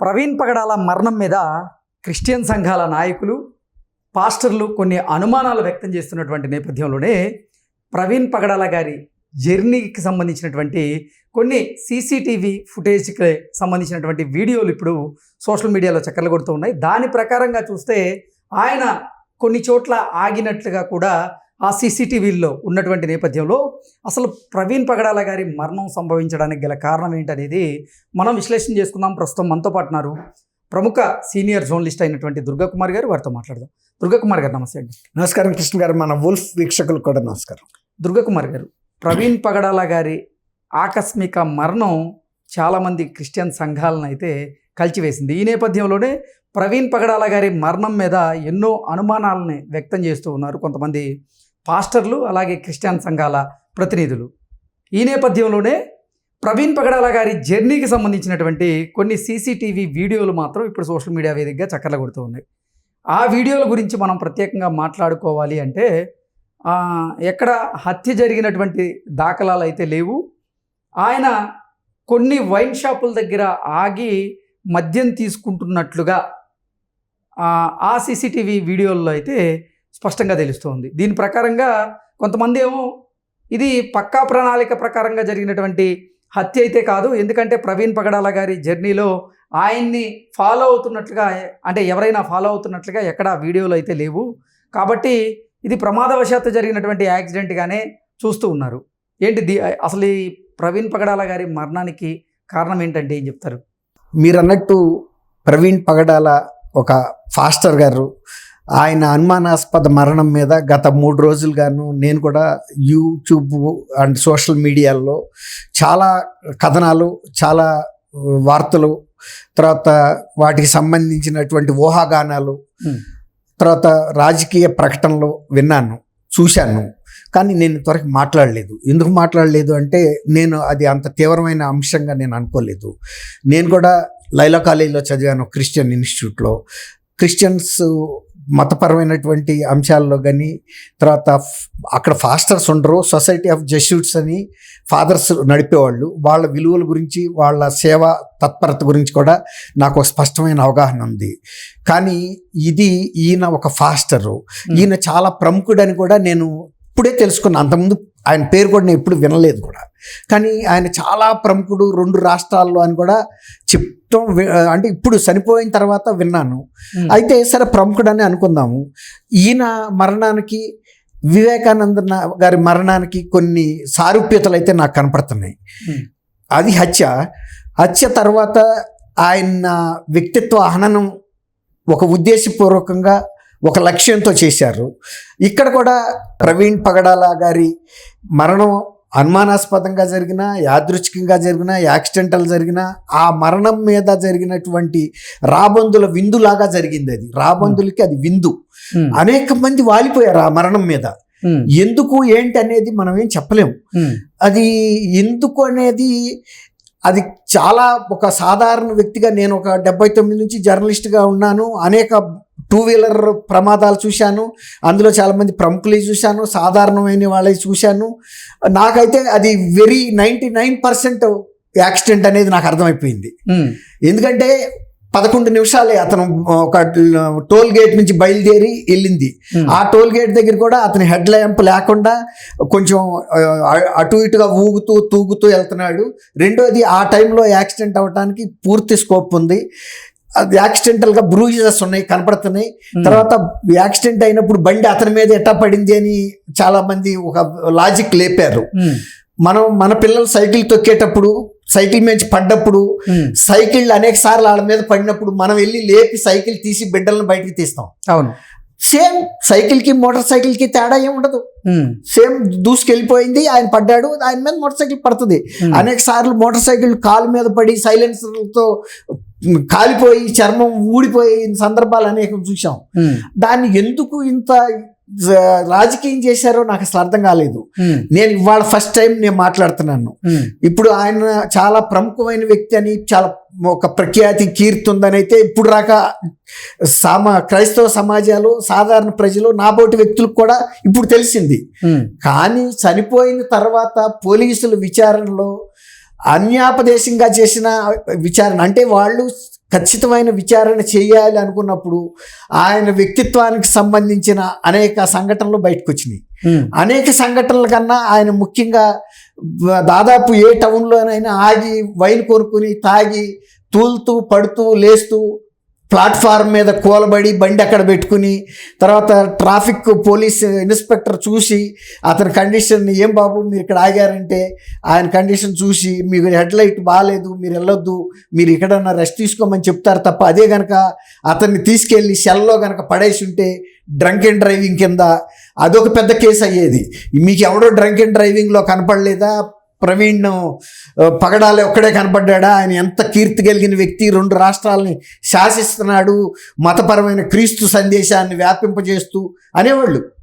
ప్రవీణ్ పగడాల మరణం మీద క్రిస్టియన్ సంఘాల నాయకులు పాస్టర్లు కొన్ని అనుమానాలు వ్యక్తం చేస్తున్నటువంటి నేపథ్యంలోనే ప్రవీణ్ పగడాల గారి జర్నీకి సంబంధించినటువంటి కొన్ని సీసీటీవీ ఫుటేజ్కి సంబంధించినటువంటి వీడియోలు ఇప్పుడు సోషల్ మీడియాలో చక్కర్లు కొడుతూ ఉన్నాయి. దాని ప్రకారంగా చూస్తే ఆయన కొన్ని చోట్ల ఆగినట్లుగా కూడా ఆ సీసీటీవీల్లో ఉన్నటువంటి నేపథ్యంలో అసలు ప్రవీణ్ పగడాల గారి మరణం సంభవించడానికి గల కారణం ఏంటనేది మనం విశ్లేషణ చేసుకుందాం. ప్రస్తుతం మనతో పాటు ఉన్నారు ప్రముఖ సీనియర్ జర్నలిస్ట్ అయినటువంటి దుర్గాకుమార్ గారు. వారితో మాట్లాడదాం. దుర్గాకుమార్ గారు నమస్తే అండి. నమస్కారం కృష్ణ గారు. మన వుల్ఫ్ వీక్షకులు కూడా నమస్కారం. దుర్గాకుమార్ గారు ప్రవీణ్ పగడాల గారి ఆకస్మిక మరణం చాలామంది క్రిస్టియన్ సంఘాలను అయితే కలిచివేసింది. ఈ నేపథ్యంలోనే ప్రవీణ్ పగడాల గారి మరణం మీద ఎన్నో అనుమానాలని వ్యక్తం చేస్తూ ఉన్నారు కొంతమంది పాస్టర్లు అలాగే క్రిస్టియన్ సంఘాల ప్రతినిధులు. ఈ నేపథ్యంలోనే ప్రవీణ్ పగడాల గారి జర్నీకి సంబంధించినటువంటి కొన్ని సీసీటీవీ వీడియోలు మాత్రం ఇప్పుడు సోషల్ మీడియా వేదికగా చక్కర్లు కొడుతూ ఉన్నాయి. ఆ వీడియోల గురించి మనం ప్రత్యేకంగా మాట్లాడుకోవాలి అంటే ఎక్కడ హత్య జరిగినటువంటి దాఖలాలు అయితే లేవు. ఆయన కొన్ని వైన్ షాపుల దగ్గర ఆగి మద్యం తీసుకుంటున్నట్లుగా ఆ, ఆ సీసీటీవీ వీడియోల్లో అయితే స్పష్టంగా తెలుస్తోంది. దీని ప్రకారంగా కొంతమంది ఏమో ఇది పక్కా ప్రణాళిక ప్రకారంగా జరిగినటువంటి హత్య అయితే కాదు. ఎందుకంటే ప్రవీణ్ పగడాల గారి జర్నీలో ఆయన్ని ఫాలో అవుతున్నట్లుగా అంటే ఎవరైనా ఫాలో అవుతున్నట్లుగా ఎక్కడ వీడియోలు అయితే లేవు. కాబట్టి ఇది ప్రమాదవశాత్తు జరిగినటువంటి యాక్సిడెంట్గానే చూస్తూ ఉన్నారు. ఏంటి ది అసలు ఈ ప్రవీణ్ పగడాల గారి మరణానికి కారణం ఏంటంటే ఏం చెప్తారు? మీరు అన్నట్టు ప్రవీణ్ పగడాల ఒక ఫాస్టర్ గారు ఆయన అనుమానాస్పద మరణం మీద గత మూడు రోజులుగాను నేను కూడా యూట్యూబ్ అండ్ సోషల్ మీడియాల్లో చాలా కథనాలు చాలా వార్తలు తర్వాత వాటికి సంబంధించినటువంటి ఊహాగానాలు. తర్వాత రాజకీయ ప్రకటనలు విన్నాను చూశాను. కానీ నేను ఇంతవరకు మాట్లాడలేదు. ఎందుకు మాట్లాడలేదు అంటే నేను అది అంత తీవ్రమైన అంశంగా నేను అనుకోలేదు. నేను కూడా లైలా కాలేజీలో చదివాను క్రిస్టియన్ ఇన్స్టిట్యూట్లో. క్రిస్టియన్స్ మతపరమైనటువంటి అంశాల్లో కానీ తర్వాత అక్కడ ఫాస్టర్స్ ఉండరు. సొసైటీ ఆఫ్ జస్యూట్స్ అని ఫాదర్స్ నడిపేవాళ్ళు. వాళ్ళ విలువల గురించి వాళ్ళ సేవ తత్పరత గురించి కూడా నాకు ఒక స్పష్టమైన అవగాహన ఉంది. కానీ ఇది ఈయన ఒక ఫాస్టరు. ఈయన చాలా ప్రముఖుడని కూడా నేను ఇప్పుడే తెలుసుకున్నాను అంతకుముందు ఆయన పేరు కూడా నేను ఎప్పుడు వినలేదు కూడా. కానీ ఆయన చాలా ప్రముఖుడు రెండు రాష్ట్రాల్లో అని కూడా చెప్తాం అంటే ఇప్పుడు చనిపోయిన తర్వాత విన్నాను. అయితే సరే ప్రముఖుడని అనుకుందాము. ఈయన మరణానికి వివేకానంద గారి మరణానికి కొన్ని సారూప్యతలు అయితే నాకు కనపడుతున్నాయి. అది హత్య. హత్య తర్వాత ఆయన వ్యక్తిత్వ హననం ఒక ఉద్దేశపూర్వకంగా ఒక లక్ష్యంతో చేశారు. ఇక్కడ కూడా ప్రవీణ్ పగడాల గారి మరణం అనుమానాస్పదంగా జరిగిన యాదృచ్ఛికంగా జరిగిన యాక్సిడెంటల్ జరిగిన ఆ మరణం మీద జరిగినటువంటి రాబందుల విందులాగా జరిగింది అది. రాబందులకి అది విందు. అనేక మంది వాలిపోయారు ఆ మరణం మీద. ఎందుకు ఏంటి అనేది మనం ఏం చెప్పలేం. ఉమ్, అది ఎందుకు అనేది అది చాలా ఒక సాధారణ వ్యక్తిగా నేను ఒక డెబ్బై తొమ్మిది నుంచి జర్నలిస్ట్గా ఉన్నాను. అనేక టూ వీలర్ ప్రమాదాలు చూశాను. అందులో చాలామంది ప్రముఖులు చూశాను. సాధారణమైన వాళ్ళవి చూశాను. నాకైతే అది very ninety nine percent accident అనేది నాకు అర్థమైపోయింది. ఎందుకంటే పదకొండు నిమిషాలే అతను ఒక టోల్ గేట్ నుంచి బయలుదేరి వెళ్ళింది. ఆ టోల్ గేట్ దగ్గర కూడా అతని హెడ్ ల్యాంప్ లేకుండా కొంచెం అటు ఇటుగా ఊగుతూ తూగుతూ వెళ్తున్నాడు. రెండోది ఆ టైంలో యాక్సిడెంట్ అవ్వడానికి పూర్తి స్కోప్ ఉంది. అది యాక్సిడెంటల్గా బ్రూజెస్ ఉన్నాయి కనపడుతున్నాయి. తర్వాత యాక్సిడెంట్ అయినప్పుడు బండి అతని మీద ఎట్టా పడింది అని చాలా మంది ఒక లాజిక్ లేపారు. మనం మన పిల్లలు సైకిల్ తొక్కేటప్పుడు సైకిల్ మీద పడ్డప్పుడు సైకిల్ అనేక సార్లు వాళ్ళ మీద పడినప్పుడు మనం వెళ్ళి లేపి సైకిల్ తీసి బిడ్డలను బయటికి తీస్తాం. అవును. సేమ్ సైకిల్కి మోటార్ సైకిల్కి తేడా ఏం ఉండదు. సేమ్ దూసుకెళ్ళిపోయింది ఆయన పడ్డాడు ఆయన మీద మోటార్ సైకిల్ పడుతుంది. అనేక సార్లు మోటార్ సైకిల్ కాలు మీద పడి సైలెన్సర్లతో కాలిపోయి చర్మం ఊడిపోయిన సందర్భాలు అనేకం చూసాం దాన్ని ఎందుకు ఇంత రాజకీయం చేశారో నాకు అసలు అర్థం కాలేదు. నేను ఇవాళ ఫస్ట్ టైం నేను మాట్లాడుతున్నాను. ఇప్పుడు ఆయన చాలా ప్రముఖమైన వ్యక్తి అని చాలా ఒక ప్రఖ్యాతి కీర్తి ఉందని అయితే ఇప్పుడు రాక సామా క్రైస్తవ సమాజాలు సాధారణ ప్రజలు నాబోటి వ్యక్తులకు కూడా ఇప్పుడు తెలిసింది. కానీ చనిపోయిన తర్వాత పోలీసుల విచారణలో అన్యాపదేశంగా చేసిన విచారణ అంటే వాళ్ళు ఖచ్చితమైన విచారణ చేయాలి అనుకున్నప్పుడు ఆయన వ్యక్తిత్వానికి సంబంధించిన అనేక సంఘటనలు బయటకు వచ్చినాయి అనేక సంఘటనల కన్నా ఆయన ముఖ్యంగా దాదాపు ఏ టౌన్లోనైనా ఆగి వైన్ కొనుక్కుని తాగి తూలుతూ పడుతూ లేస్తూ ప్లాట్ఫామ్ మీద కూలబడి బండి అక్కడ పెట్టుకుని తర్వాత ట్రాఫిక్ పోలీస్ ఇన్స్పెక్టర్ చూసి అతని కండిషన్ ఏం బాబు మీరు ఇక్కడ ఆగారంటే ఆయన కండిషన్ చూసి మీకు హెడ్ లైట్ బాగాలేదు మీరు వెళ్ళొద్దు మీరు ఎక్కడన్నా రెస్ట్ తీసుకోమని చెప్తారు తప్ప అదే కనుక అతన్ని తీసుకెళ్ళి సెల్లో కనుక పడేసి ఉంటే డ్రంక్ అండ్ డ్రైవింగ్ కింద అదొక పెద్ద కేసు అయ్యేది. మీకు ఎవడో డ్రంక్ అండ్ డ్రైవింగ్లో కనపడలేదా? ప్రవీణ్ పగడాలే ఒక్కడే కనపడ్డాడా? ఆయన ఎంత కీర్తి కలిగిన వ్యక్తి. రెండు రాష్ట్రాలని శాసిస్తున్నాడు. మతపరమైన క్రీస్తు సందేశాన్ని వ్యాపింపజేస్తూ అనేవాళ్ళు.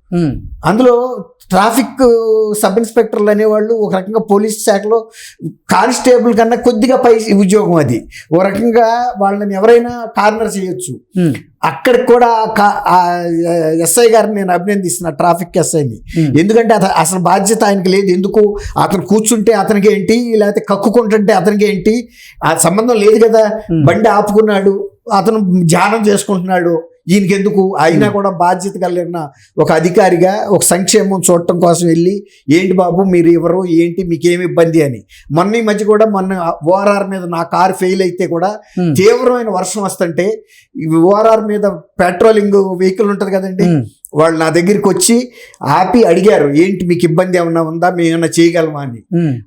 అందులో ట్రాఫిక్ సబ్ ఇన్స్పెక్టర్లు అనేవాళ్ళు ఒక రకంగా పోలీస్ శాఖలో కానిస్టేబుల్ కన్నా కొద్దిగా పై ఉద్యోగం అది. ఓ రకంగా వాళ్ళని ఎవరైనా కార్నర్ చేయొచ్చు. అక్కడికి కూడా ఎస్ఐ గారిని నేను అభినందిస్తున్నా ట్రాఫిక్ ఎస్ఐని. ఎందుకంటే అత- అసలు బాధ్యత ఆయనకి లేదు. ఎందుకు? అతను కూర్చుంటే అతనికి ఏంటి? లేకపోతే కక్కుకుంటుంటే అతనికి ఏంటి? ఆ సంబంధం లేదు కదా. బండి ఆపుకున్నాడు. అతను ధ్యానం చేసుకుంటున్నాడు. ఈయనకి ఎందుకు అయినా కూడా బాధ్యత కలిగిన ఒక అధికారిగా ఒక సంక్షేమం చూడటం కోసం వెళ్ళి ఏంటి బాబు మీరు ఎవరు? ఏంటి? మీకు ఏమి ఇబ్బంది? అని. మొన్న ఈ మధ్య కూడా మొన్న ఓఆర్ఆర్ మీద నా కారు ఫెయిల్ అయితే కూడా తీవ్రమైన వర్షం వస్తుంటే ఓఆర్ఆర్ మీద పెట్రోలింగ్ వెహికల్ ఉంటుంది కదండి వాళ్ళు నా దగ్గరికి వచ్చి ఆపి అడిగారు ఏంటి మీకు ఇబ్బంది ఏమన్నా ఉందా? మేము ఏమన్నా చేయగలమా? అని.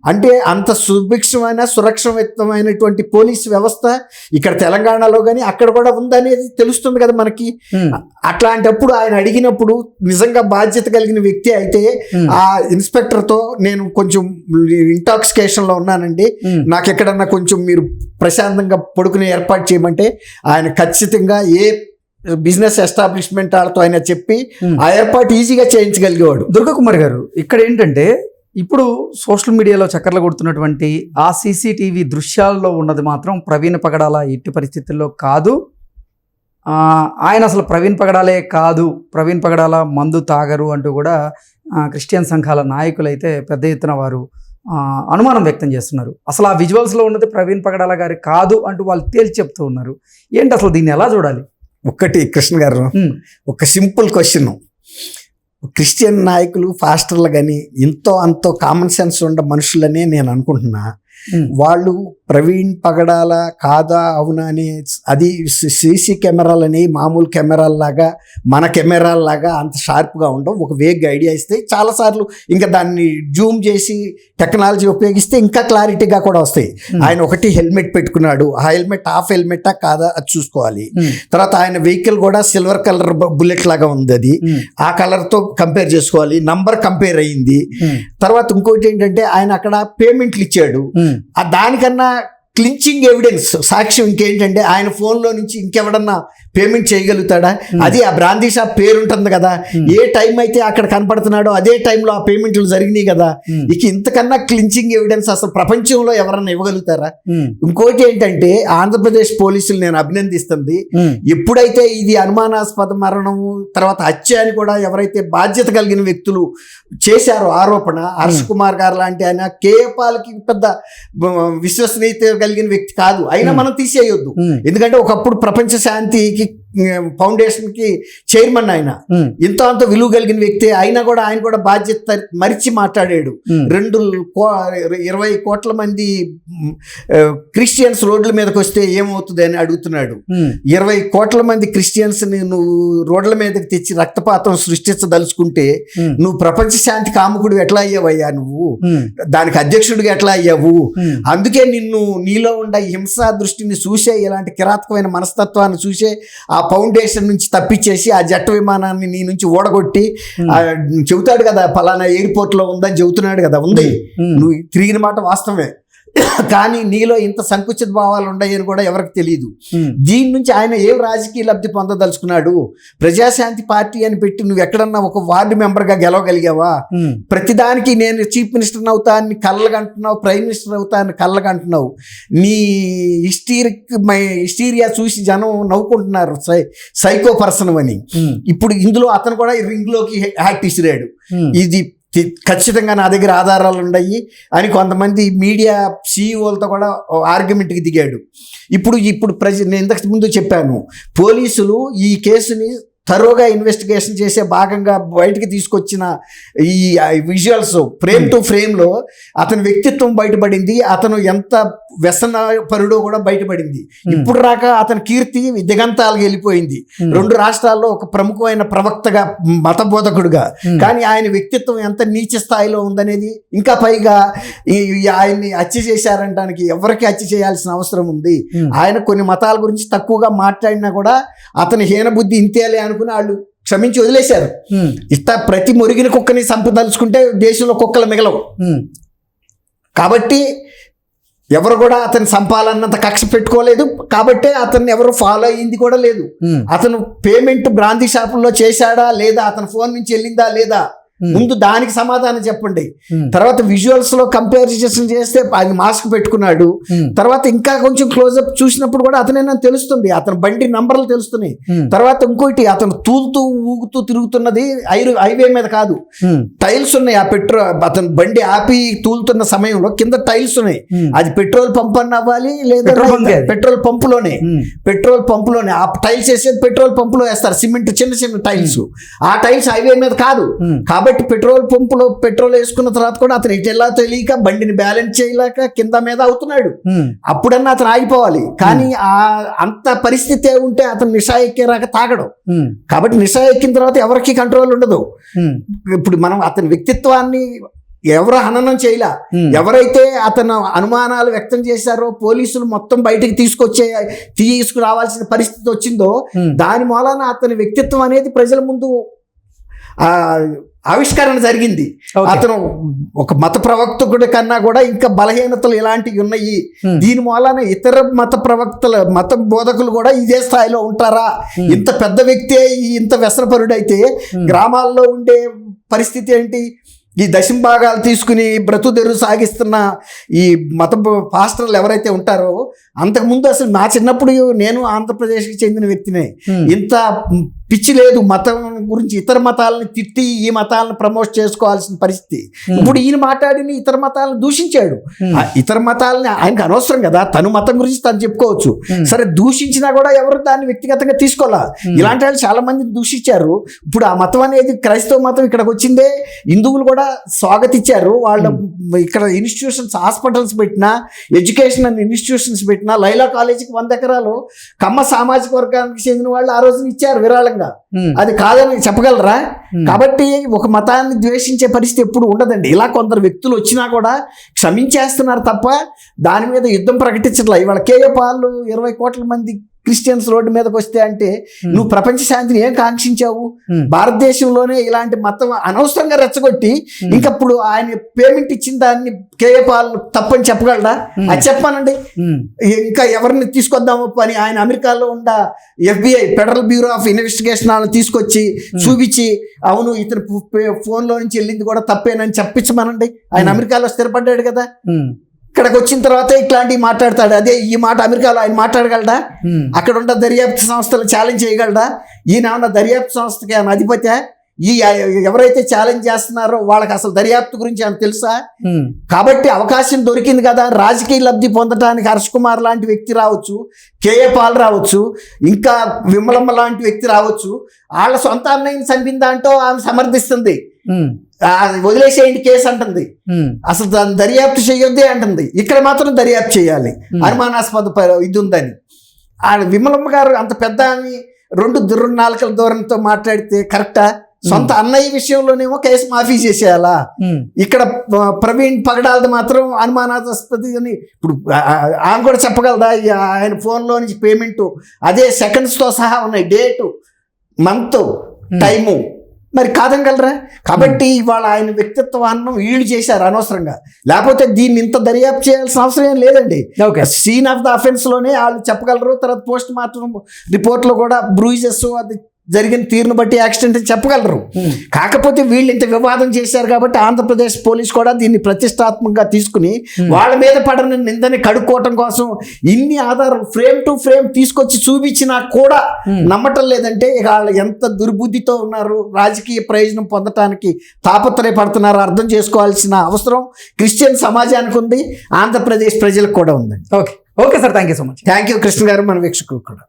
అంటే అంత సుభిక్షమైన సురక్షితమైనటువంటి పోలీస్ వ్యవస్థ ఇక్కడ తెలంగాణలో కానీ అక్కడ కూడా ఉందనేది తెలుస్తుంది కదా మనకి. అట్లాంటప్పుడు ఆయన అడిగినప్పుడు నిజంగా బాధ్యత కలిగిన వ్యక్తి అయితే ఆ ఇన్స్పెక్టర్తో నేను కొంచెం ఇంటాక్సికేషన్లో ఉన్నానండి. నాకు ఎక్కడన్నా కొంచెం మీరు ప్రశాంతంగా పడుకునే ఏర్పాటు చేయమంటే ఆయన ఖచ్చితంగా ఏ బిజినెస్ ఎస్టాబ్లిష్మెంట్ వాళ్ళతో ఆయన చెప్పి Hmm. ఆ ఏర్పాటు ఈజీగా చేయించగలిగేవాడు. దుర్గకుమార్ గారు ఇక్కడ ఏంటంటే ఇప్పుడు సోషల్ మీడియాలో చక్కర్లు కొడుతున్నటువంటి ఆ సీసీటీవీ దృశ్యాల్లో ఉన్నది మాత్రం ప్రవీణ్ పగడాల ఎట్టి పరిస్థితుల్లో కాదు. ఆయన అసలు ప్రవీణ్ పగడాలే కాదు. ప్రవీణ్ పగడాల మందు తాగరు అంటూ కూడా క్రిస్టియన్ సంఘాల నాయకులు అయితే పెద్ద ఎత్తున వారు అనుమానం వ్యక్తం చేస్తున్నారు. అసలు ఆ విజువల్స్లో ఉన్నది ప్రవీణ్ పగడాల గారి కాదు అంటూ వాళ్ళు తేల్చి చెప్తూ ఉన్నారు. ఏంటి అసలు దీన్ని ఎలా చూడాలి? ఒక్కటి కృష్ణ గారు ఒక సింపుల్ క్వశ్చన్. క్రిస్టియన్ నాయకులు ఫాస్టర్లు కానీ ఎంతో అంతో కామన్ సెన్స్ ఉండ మనుషులనే నేను అనుకుంటున్నా. వాళ్ళు ప్రవీణ్ పగడాల కాదా అవునా అని అది సీసీ కెమెరాలని మామూలు కెమెరాల్లాగా మన కెమెరాల్లాగా అంత షార్ప్గా ఉండవు. ఒక వేగ్ ఐడియా ఇస్తే చాలాసార్లు ఇంకా దాన్ని జూమ్ చేసి టెక్నాలజీ ఉపయోగిస్తే ఇంకా క్లారిటీగా కూడా వస్తాయి. ఉమ్, ఆయన ఒకటి హెల్మెట్ పెట్టుకున్నాడు. ఆ హెల్మెట్ హాఫ్ హెల్మెటా కాదా అది చూసుకోవాలి. ఉమ్, తర్వాత ఆయన వెహికల్ కూడా సిల్వర్ కలర్ బుల్లెట్ లాగా ఉంది అది. ఆ కలర్తో కంపేర్ చేసుకోవాలి. నంబర్ కంపేర్ అయ్యింది తర్వాత ఇంకోటి ఏంటంటే ఆయన అక్కడ పేమెంట్లు ఇచ్చాడు. ఆ దానికన్నా క్లించింగ్ ఎవిడెన్స్ సాక్ష్యం ఇంకేంటంటే ఆయన ఫోన్లో నుంచి ఇంకెవడన్నా పేమెంట్ చేయగలుగుతాడా? అది ఆ బ్రాందీ షాప్ పేరు ఉంటుంది కదా. Hmm. ఏ టైం అయితే అక్కడ కనపడుతున్నాడో అదే టైంలో ఆ పేమెంట్లు జరిగినాయి కదా. ఉమ్, ఇక ఇంతకన్నా క్లించింగ్ ఎవిడెన్స్ అసలు ప్రపంచంలో ఎవరన్నా ఇవ్వగలుగుతారా? ఇంకోటి ఏంటంటే ఆంధ్రప్రదేశ్ పోలీసులు నేను అభినందిస్తుంది. ఎప్పుడైతే ఇది అనుమానాస్పద మరణము తర్వాత హత్య అని కూడా ఎవరైతే బాధ్యత కలిగిన వ్యక్తులు చేశారో ఆరోపణ హర్ష్ కుమార్ గారు లాంటి ఆయన కేపాలకి పెద్ద విశ్వసనీయత కలిగిన వ్యక్తి కాదు. అయినా. మనం తీసేయొద్దు. ఎందుకంటే ఒకప్పుడు ప్రపంచ శాంతికి ఫౌండేషన్కి చైర్మన్ ఆయన. ఇంత అంత విలువ కలిగిన వ్యక్తి. అయినా కూడా ఆయన కూడా బాధ్యత మరిచి మాట్లాడాడు. రెండు ఇరవై కోట్ల మంది క్రిస్టియన్స్ రోడ్ల మీదకి వస్తే ఏమవుతుంది అని అడుగుతున్నాడు. ఇరవై కోట్ల మంది క్రిస్టియన్స్ని నువ్వు రోడ్ల మీదకి తెచ్చి రక్తపాతం సృష్టించదలుచుకుంటే నువ్వు ప్రపంచ శాంతి కాముకుడు ఎట్లా అయ్యావయ్యా నువ్వు? దానికి అధ్యక్షుడిగా ఎట్లా అయ్యావు? అందుకే నిన్ను నీలో ఉండ హింసా దృష్టిని చూసే ఇలాంటి కిరాతకమైన మనస్తత్వాన్ని చూసే ఆ ఫౌండేషన్ నుంచి తప్పించేసి ఆ జట్టు విమానాన్ని నీ నుంచి ఓడగొట్టి ఆ, చెబుతాడు కదా పలానా ఎయిర్పోర్ట్లో ఉందని చెబుతున్నాడు కదా ఉంది. ఉమ్, నువ్వు తిరిగిన మాట వాస్తవమే. కానీ నీలో ఇంత సంకుచిత భావాలు ఉన్నాయని కూడా ఎవరికి తెలియదు దీని నుంచి ఆయన ఏం రాజకీయ లబ్ధి పొందదలుచుకున్నాడు? ప్రజాశాంతి పార్టీ అని పెట్టి నువ్వు ఎక్కడన్నా ఒక వార్డు మెంబర్గా గెలవగలిగావా? ప్రతిదానికి నేను చీఫ్ మినిస్టర్ అవుతా అని కళ్ళగంటున్నావు ప్రైమ్ మినిస్టర్ అవుతా అని కళ్ళగంటున్నావు నీ హిస్టీరిక్ మై హిస్టీరియా చూసి జనం నవ్వుకుంటున్నారు సై సైకో పర్సన్ అని. ఇప్పుడు ఇందులో అతను కూడా రింగ్లోకి హ్యాట్ ఇసిరాడు. ఇది ఖచ్చితంగా నా దగ్గర ఆధారాలు ఉన్నాయి అని కొంతమంది మీడియా సీఈఓలతో కూడా ఆర్గ్యుమెంట్కి దిగాడు. ఇప్పుడు ఇప్పుడు ప్రజ నేను ఇంతకు ముందు చెప్పాను పోలీసులు ఈ కేసుని తరోగా ఇన్వెస్టిగేషన్ చేసే భాగంగా బయటికి తీసుకొచ్చిన ఈ విజువల్స్ ఫ్రేమ్ టు ఫ్రేమ్లో అతని వ్యక్తిత్వం బయటపడింది అతను ఎంత వ్యసన పరుడో కూడా బయటపడింది ఇప్పుడు రాక అతని కీర్తి దిగంతాలకు వెళ్ళిపోయింది Hmm. రెండు రాష్ట్రాల్లో ఒక ప్రముఖమైన ప్రవక్తగా మత బోధకుడుగా Hmm. కానీ ఆయన వ్యక్తిత్వం ఎంత నీచ స్థాయిలో ఉందనేది ఇంకా పైగా ఆయన్ని హత్య చేశారంటానికి ఎవరికి హత్య చేయాల్సిన అవసరం ఉంది Hmm. ఆయన కొన్ని మతాల గురించి తక్కువగా మాట్లాడినా కూడా అతని హీన బుద్ధి ఇంతేలే అనుకుని వాళ్ళు క్షమించి వదిలేశారు. ఇట్లా ప్రతి మురిగిన కుక్కని సంపదలుచుకుంటే దేశంలో కుక్కలు మిగలవు. కాబట్టి ఎవరు కూడా అతని సంపాలన్నంత కక్ష పెట్టుకోలేదు. కాబట్టే అతన్ని ఎవరు ఫాలో అయ్యింది కూడా లేదు. అతను పేమెంట్ బ్రాంతి షాపుల్లో చేశాడా లేదా అతని ఫోన్ నుంచి వెళ్ళిందా లేదా ముందు దానికి సమాధానం చెప్పండి. ఉమ్, తర్వాత విజువల్స్లో కంపారిజన్ చేస్తే ఆయన మాస్క్ పెట్టుకున్నాడు. ఉమ్, తర్వాత ఇంకా కొంచెం క్లోజ్అప్ చూసినప్పుడు కూడా అతనే నాకు తెలుస్తుంది. అతని బండి నంబర్లు తెలుస్తున్నాయి. తర్వాత ఇంకోటి అతను తూలుతూ ఊగుతూ తిరుగుతున్నది హైవే మీద కాదు. టైల్స్ ఉన్నాయి. ఆ పెట్రోల్ అతను బండి ఆపి తూలుతున్న సమయంలో కింద టైల్స్ ఉన్నాయి. అది పెట్రోల్ పంప్ అన్న అవ్వాలి లేదా పెట్రోల్ పంపులోనే పెట్రోల్ పంపులోనే ఆ టైల్స్ వేసేది పెట్రోల్ పంపులో వేస్తారు. సిమెంట్ చిన్న చిన్న టైల్స్ ఆ టైల్స్ హైవే మీద కాదు. ఉమ్, కాబట్టి పెట్రోల్ పంపులో పెట్రోల్ వేసుకున్న తర్వాత కూడా అతను ఎలా తెలియక బండిని బ్యాలెన్స్ చేయలేక కింద మీద అవుతున్నాడు. అప్పుడన్నా అతను ఆగిపోవాలి. కానీ ఆ అంత పరిస్థితి ఉంటే అతను నిషా ఎక్కేరాక తాగడం. కాబట్టి నిషా ఎక్కిన తర్వాత ఎవరికి కంట్రోల్ ఉండదు. ఇప్పుడు మనం అతని వ్యక్తిత్వాన్ని ఎవరు హననం చేయలే? ఎవరైతే అతను అనుమానాలు వ్యక్తం చేశారో పోలీసులు మొత్తం బయటికి తీసుకొచ్చే తీసుకురావాల్సిన పరిస్థితి వచ్చిందో దాని మూలాన అతని వ్యక్తిత్వం అనేది ప్రజల ముందు ఆవిష్కరణ జరిగింది. అతను ఒక మత ప్రవక్తకుడి కన్నా కూడా ఇంకా బలహీనతలు ఇలాంటివి ఉన్నాయి. దీని మూలాన ఇతర మత ప్రవక్తల మత బోధకులు కూడా ఇదే స్థాయిలో ఉంటారా? ఇంత పెద్ద వ్యక్తే ఇంత వ్యసనపరుడైతే గ్రామాల్లో ఉండే పరిస్థితి ఏంటి? ఈ దశం భాగాలు తీసుకుని బ్రతుదెరు సాగిస్తున్న ఈ మత పాస్టర్లు ఎవరైతే ఉంటారో అంతకుముందు అసలు నా చిన్నప్పుడు నేను ఆంధ్రప్రదేశ్కి చెందిన వ్యక్తినే. ఇంత పిచ్చి లేదు. మతం గురించి ఇతర మతాలను తిట్టి ఈ మతాలను ప్రమోట్ చేసుకోవాల్సిన పరిస్థితి. ఉమ్, ఇప్పుడు ఈయన మాట్లాడిన ఇతర మతాలను దూషించాడు. ఆ ఇతర మతాలని ఆయనకు అనవసరం కదా. తను మతం గురించి తను చెప్పుకోవచ్చు. ఉమ్, సరే దూషించినా కూడా ఎవరు దాన్ని వ్యక్తిగతంగా తీసుకోవాలా? ఇలాంటి వాళ్ళు చాలా మంది దూషించారు. ఇప్పుడు ఆ మతం అనేది క్రైస్తవ మతం ఇక్కడికి వచ్చిందే. హిందువులు కూడా స్వాగతించారు వాళ్ళ ఇక్కడ ఇన్స్టిట్యూషన్స్ హాస్పిటల్స్ పెట్టినా ఎడ్యుకేషన్ అండ్ ఇన్స్టిట్యూషన్స్ పెట్టినా లైలా కాలేజీకి వంద ఎకరాలు కమ్మ సామాజిక వర్గానికి చెందిన వాళ్ళు ఆ రోజున ఇచ్చారు విరాళంగా ఉమ్, అది కాదని చెప్పగలరా? కాబట్టి ఒక మతాన్ని ద్వేషించే పరిస్థితి ఎప్పుడు ఉండదండి. ఇలా కొందరు వ్యక్తులు వచ్చినా కూడా క్షమించేస్తున్నారు తప్ప దాని మీద యుద్ధం ప్రకటించట్లా. ఇవాళ కేఏ పాలు ఇరవై కోట్ల మంది క్రిస్టియన్స్ రోడ్డు మీదకి వస్తే అంటే ఉమ్, నువ్వు ప్రపంచ శాంతిని ఏం కాంక్షించావు? ఉమ్, భారతదేశంలోనే ఇలాంటి మతం అనవసరంగా రెచ్చగొట్టి ఉమ్, ఇంకప్పుడు ఆయన పేమెంట్ ఇచ్చిన దాన్ని కేఏ పాల్ తప్పని చెప్పగలరా అది చెప్పానండి ఇంకా ఎవరిని తీసుకొద్దాము పని ఆయన అమెరికాలో ఉన్న FBI federal bureau of investigation వాళ్ళని తీసుకొచ్చి చూపించి అవును ఇతను ఫోన్లో నుంచి వెళ్ళింది కూడా తప్పేనని చెప్పించమనండి. ఆయన Hmm. అమెరికాలో స్థిరపడ్డాడు కదా. ఇక్కడికి వచ్చిన తర్వాత ఇట్లాంటివి మాట్లాడతాడు. అదే ఈ మాట అమెరికాలో ఆయన మాట్లాడగలడా? అక్కడ ఉన్న దర్యాప్తు సంస్థలు ఛాలెంజ్ చేయగలడా? ఈయన ఏమన్నా దర్యాప్తు సంస్థకి ఏమైనా అధిపతి? ఈ ఎవరైతే ఛాలెంజ్ చేస్తున్నారో వాళ్ళకి అసలు దర్యాప్తు గురించి ఏమైనా తెలుసా? కాబట్టి అవకాశం దొరికింది కదా. రాజకీయ లబ్ధి పొందడానికి హర్ష్ కుమార్ లాంటి వ్యక్తి రావచ్చు కేఏ పాల్ రావచ్చు ఇంకా విమలమ్మ లాంటి వ్యక్తి రావచ్చు. వాళ్ళ సొంత అన్నయ్యని చంపిన దాంట్లో ఆమె సమర్థిస్తుంది. వదిలేసేయండి కేసు అంటుంది. అసలు దాన్ని దర్యాప్తు చేయొద్దే అంటుంది. ఇక్కడ మాత్రం దర్యాప్తు చేయాలి. అనుమానాస్పద ఇది ఉందని. ఆ విమలమ్మ గారు అంత పెద్ద ఆమె రెండు దుర్రు నాలుకల దూరంతో మాట్లాడితే కరెక్టా? సొంత అన్నయ్య విషయంలోనేమో కేసు మాఫీ చేసేయాలా? ఇక్కడ ప్రవీణ్ పగడాలది మాత్రం అనుమానాస్పది అని ఇప్పుడు ఆమె కూడా చెప్పగలదా? ఆయన ఫోన్లో నుంచి పేమెంట్ అదే సెకండ్స్తో సహా ఉన్నాయి డేటు మంత్ టైము. మరి కాదనగలరా కాబట్టి ఇవాళ ఆయన వ్యక్తిత్వాన్ని వీళ్ళు చేశారు అనవసరంగా. లేకపోతే దీన్ని ఇంత దర్యాప్తు చేయాల్సిన అవసరం ఏం లేదండి. ఓకే. సీన్ ఆఫ్ ద అఫెన్స్లోనే వాళ్ళు చెప్పగలరు తర్వాత పోస్ట్ మార్టం రిపోర్ట్లో కూడా బ్రూయిజెస్ అది జరిగిన తీరును బట్టి యాక్సిడెంట్ అని చెప్పగలరు. కాకపోతే వీళ్ళు ఇంత వివాదం చేశారు కాబట్టి ఆంధ్రప్రదేశ్ పోలీస్ కూడా దీన్ని ప్రతిష్టాత్మకంగా తీసుకుని వాళ్ళ మీద పడిన నిందని కడుక్కోవటం కోసం ఇన్ని ఆధారాలు ఫ్రేమ్ టు ఫ్రేమ్ తీసుకొచ్చి చూపించినా కూడా నమ్మటం లేదంటే ఇక వాళ్ళు ఎంత దుర్బుద్ధితో ఉన్నారు రాజకీయ ప్రయోజనం పొందటానికి తాపత్రయపడుతున్నారు అర్థం చేసుకోవాల్సిన అవసరం క్రిస్టియన్ సమాజానికి ఉంది ఆంధ్రప్రదేశ్ ప్రజలకు కూడా ఉందండి. Okay. Okay sir thank you so much. Thank you Krishna garu మన వీక్షకులకు కూడా.